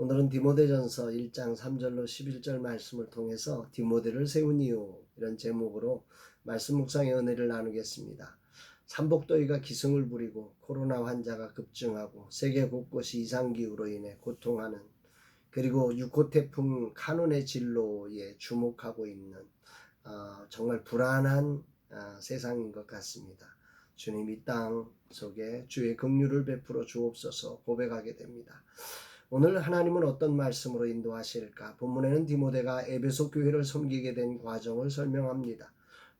오늘은 디모데전서 1장 3절로 11절 말씀을 통해서 디모데를 세운 이유 이런 제목으로 말씀 묵상의 은혜를 나누겠습니다. 삼복더위가 기승을 부리고 코로나 환자가 급증하고 세계 곳곳이 이상 기후로 인해 고통하는 그리고 6호 태풍 카눈의 진로에 주목하고 있는 어, 정말 불안한 어, 세상인 것 같습니다. 주님 이 땅 속에 주의 긍휼을 베풀어 주옵소서 고백하게 됩니다. 오늘 하나님은 어떤 말씀으로 인도하실까? 본문에는 디모데가 에베소 교회를 섬기게 된 과정을 설명합니다.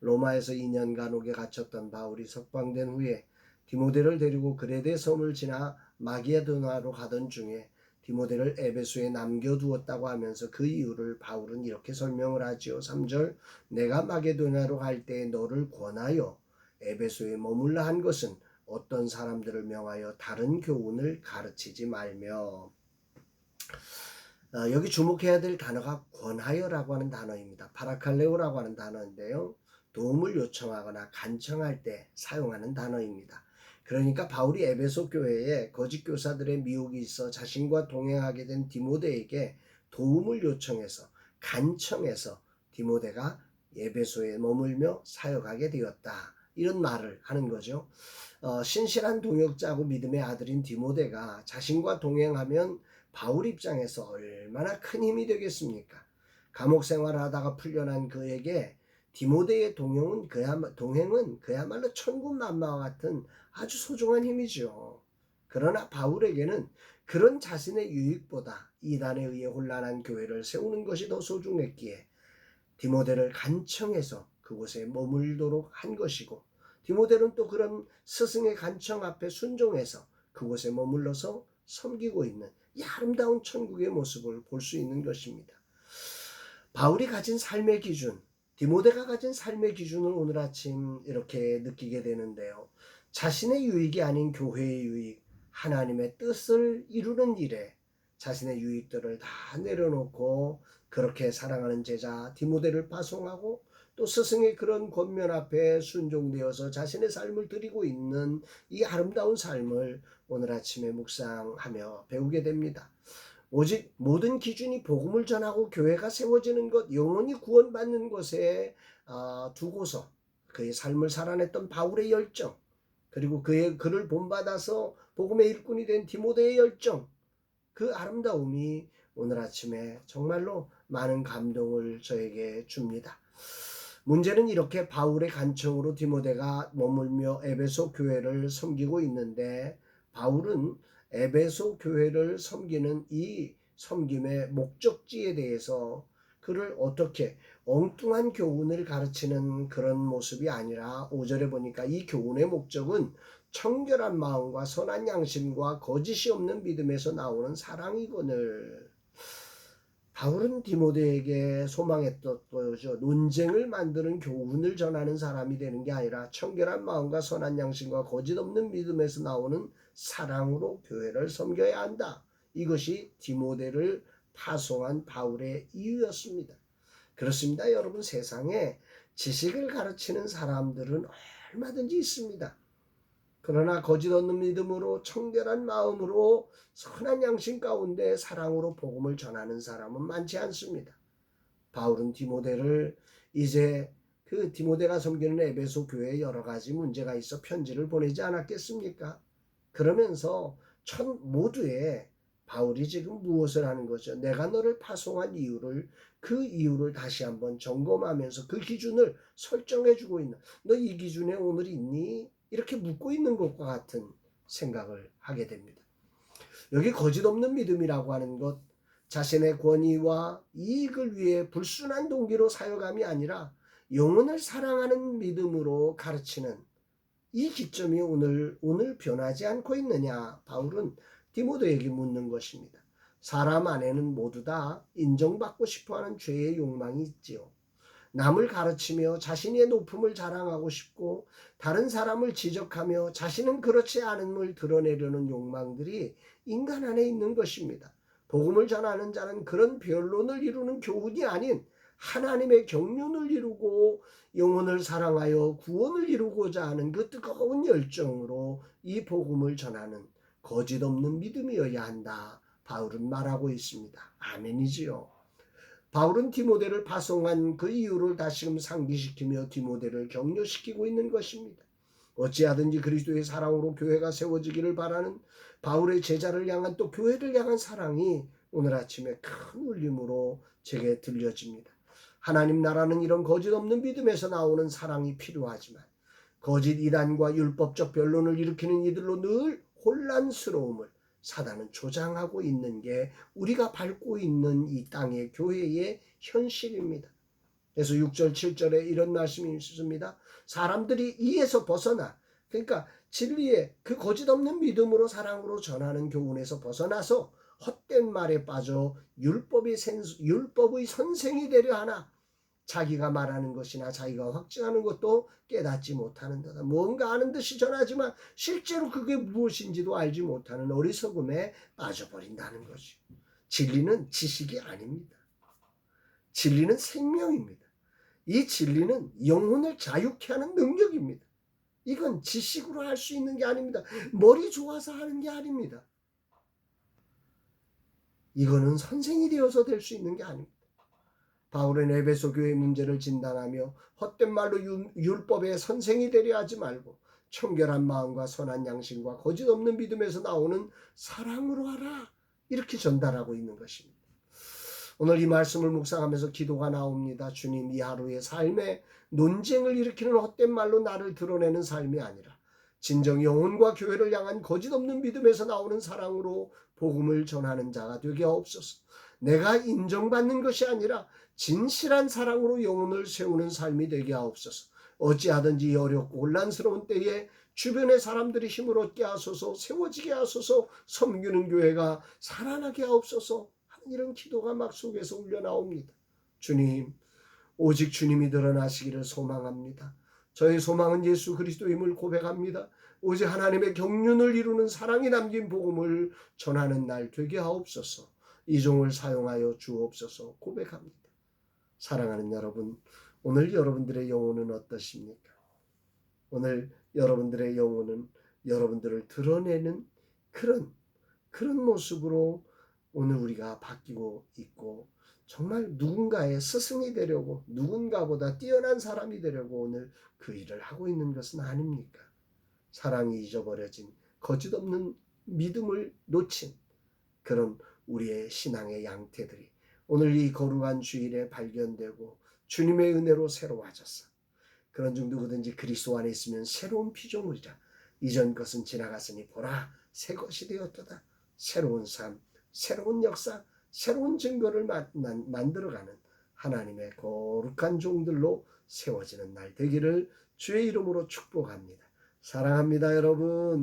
로마에서 2년간 옥에 갇혔던 바울이 석방된 후에 디모데를 데리고 그레데 섬을 지나 마기아도나로 가던 중에 디모데를 에베소에 남겨두었다고 하면서 그 이유를 바울은 이렇게 설명을 하지요. 3절 내가 마게도나로 갈 때에 너를 권하여 에베소에 머물라 한 것은 어떤 사람들을 명하여 다른 교훈을 가르치지 말며 어, 여기 주목해야 될 단어가 권하여라고 하는 단어입니다. 파라칼레오라고 하는 단어인데요. 도움을 요청하거나 간청할 때 사용하는 단어입니다. 그러니까 바울이 에베소 교회에 거짓 교사들의 미혹이 있어 자신과 동행하게 된 디모데에게 도움을 요청해서 간청해서 디모데가 에베소에 머물며 사역하게 되었다. 이런 말을 하는 거죠. 어, 신실한 동역자고 믿음의 아들인 디모데가 자신과 동행하면 바울 입장에서 얼마나 큰 힘이 되겠습니까? 감옥 생활을 하다가 풀려난 그에게 디모데의 동행은 그야말로, 동행은 그야말로 천군만마와 같은 아주 소중한 힘이죠. 그러나 바울에게는 그런 자신의 유익보다 이단에 의해 혼란한 교회를 세우는 것이 더 소중했기에 디모데를 간청해서 그곳에 머물도록 한 것이고 디모데는 또 그런 스승의 간청 앞에 순종해서 그곳에 머물러서 섬기고 있는 이 아름다운 천국의 모습을 볼 수 있는 것입니다. 바울이 가진 삶의 기준, 디모데가 가진 삶의 기준을 오늘 아침 이렇게 느끼게 되는데요. 자신의 유익이 아닌 교회의 유익, 하나님의 뜻을 이루는 일에 자신의 유익들을 다 내려놓고 그렇게 사랑하는 제자 디모데를 파송하고 또 스승의 그런 권면 앞에 순종되어서 자신의 삶을 드리고 있는 이 아름다운 삶을 오늘 아침에 묵상하며 배우게 됩니다. 오직 모든 기준이 복음을 전하고 교회가 세워지는 것, 영원히 구원받는 것에 어, 두고서 그의 삶을 살아냈던 바울의 열정, 그리고 그의 그를 본받아서 복음의 일꾼이 된 디모데의 열정, 그 아름다움이 오늘 아침에 정말로 많은 감동을 저에게 줍니다. 문제는 이렇게 바울의 간청으로 디모데가 머물며 에베소 교회를 섬기고 있는데 바울은 에베소 교회를 섬기는 이 섬김의 목적지에 대해서 그를 어떻게 엉뚱한 교훈을 가르치는 그런 모습이 아니라 5절에 보니까 이 교훈의 목적은 청결한 마음과 선한 양심과 거짓이 없는 믿음에서 나오는 사랑이거늘 바울은 디모데에게 소망했던 거죠. 논쟁을 만드는 교훈을 전하는 사람이 되는 게 아니라 청결한 마음과 선한 양심과 거짓 없는 믿음에서 나오는 사랑으로 교회를 섬겨야 한다. 이것이 디모데를 파송한 바울의 이유였습니다. 그렇습니다. 여러분 세상에 지식을 가르치는 사람들은 얼마든지 있습니다. 그러나 거짓 없는 믿음으로 청결한 마음으로 선한 양심 가운데 사랑으로 복음을 전하는 사람은 많지 않습니다. 바울은 디모데를 이제 그 디모데가 섬기는 에베소 교회에 여러 가지 문제가 있어 편지를 보내지 않았겠습니까? 그러면서 천 모두에 바울이 지금 무엇을 하는 거죠? 내가 너를 파송한 이유를 그 이유를 다시 한번 점검하면서 그 기준을 설정해 주고 있는 너 이 기준에 오늘 있니? 이렇게 묻고 있는 것과 같은 생각을 하게 됩니다. 여기 거짓 없는 믿음이라고 하는 것, 자신의 권위와 이익을 위해 불순한 동기로 사역함이 아니라 영혼을 사랑하는 믿음으로 가르치는 이 기점이 오늘 오늘 변하지 않고 있느냐? 바울은 디모데에게 묻는 것입니다. 사람 안에는 모두 다 인정받고 싶어하는 죄의 욕망이 있지요. 남을 가르치며 자신의 높음을 자랑하고 싶고 다른 사람을 지적하며 자신은 그렇지 않음을 드러내려는 욕망들이 인간 안에 있는 것입니다. 복음을 전하는 자는 그런 변론을 이루는 교훈이 아닌 하나님의 경륜을 이루고 영혼을 사랑하여 구원을 이루고자 하는 그 뜨거운 열정으로 이 복음을 전하는 거짓 없는 믿음이어야 한다. 바울은 말하고 있습니다. 아멘이지요. 바울은 디모데를 파송한 그 이유를 다시금 상기시키며 디모데를 격려시키고 있는 것입니다. 어찌하든지 그리스도의 사랑으로 교회가 세워지기를 바라는 바울의 제자를 향한 또 교회를 향한 사랑이 오늘 아침에 큰 울림으로 제게 들려집니다. 하나님 나라는 이런 거짓 없는 믿음에서 나오는 사랑이 필요하지만 거짓 이단과 율법적 변론을 일으키는 이들로 늘 혼란스러움을 사단은 조장하고 있는 게 우리가 밟고 있는 이 땅의 교회의 현실입니다. 그래서 6절, 7절에 이런 말씀이 있습니다. 사람들이 이에서 벗어나, 그러니까 진리의 그 거짓 없는 믿음으로 사랑으로 전하는 교훈에서 벗어나서 헛된 말에 빠져 율법의, 생, 율법의 선생이 되려 하나 자기가 말하는 것이나 자기가 확증하는 것도 깨닫지 못하는 듯 뭔가 아는 듯이 전하지만 실제로 그게 무엇인지도 알지 못하는 어리석음에 빠져버린다는 거죠. 진리는 지식이 아닙니다. 진리는 생명입니다. 이 진리는 영혼을 자유케 하는 능력입니다. 이건 지식으로 할 수 있는 게 아닙니다. 머리 좋아서 하는 게 아닙니다. 이거는 선생이 되어서 될 수 있는 게 아닙니다. 바울은 에베소 교회 문제를 진단하며 헛된 말로 율- 율법의 선생이 되려 하지 말고 청결한 마음과 선한 양심과 거짓 없는 믿음에서 나오는 사랑으로 하라 이렇게 전달하고 있는 것입니다. 오늘 이 말씀을 묵상하면서 기도가 나옵니다. 주님 이 하루의 삶에 논쟁을 일으키는 헛된 말로 나를 드러내는 삶이 아니라 진정 영혼과 교회를 향한 거짓 없는 믿음에서 나오는 사랑으로 복음을 전하는 자가 되게 하옵소서. 내가 인정받는 것이 아니라 진실한 사랑으로 영혼을 세우는 삶이 되게 하옵소서. 어찌하든지 어렵고 혼란스러운 때에 주변의 사람들이 힘을 얻게 하소서, 세워지게 하소서, 섬기는 교회가 살아나게 하옵소서 이런 기도가 막 속에서 울려 나옵니다. 주님, 오직 주님이 드러나시기를 소망합니다. 저의 소망은 예수 그리스도임을 고백합니다. 오직 하나님의 경륜을 이루는 사랑이 담긴 복음을 전하는 날 되게 하옵소서. 이 종을 사용하여 주옵소서 고백합니다. 사랑하는 여러분, 오늘 여러분들의 영혼은 어떠십니까? 오늘 여러분들의 영혼은 여러분들을 드러내는 그런 그런 모습으로 오늘 우리가 바뀌고 있고 정말 누군가의 스승이 되려고 누군가보다 뛰어난 사람이 되려고 오늘 그 일을 하고 있는 것은 아닙니까? 사랑이 잊어버려진 거짓 없는 믿음을 놓친 그런 우리의 신앙의 양태들이 오늘 이 거룩한 주일에 발견되고 주님의 은혜로 새로워졌어. 그런 중 누구든지 그리스도 안에 있으면 새로운 피조물이라 이전 것은 지나갔으니 보라 새 것이 되었도다. 새로운 삶, 새로운 역사, 새로운 증거를 만들어가는 하나님의 거룩한 종들로 세워지는 날 되기를 주의 이름으로 축복합니다. 사랑합니다, 여러분.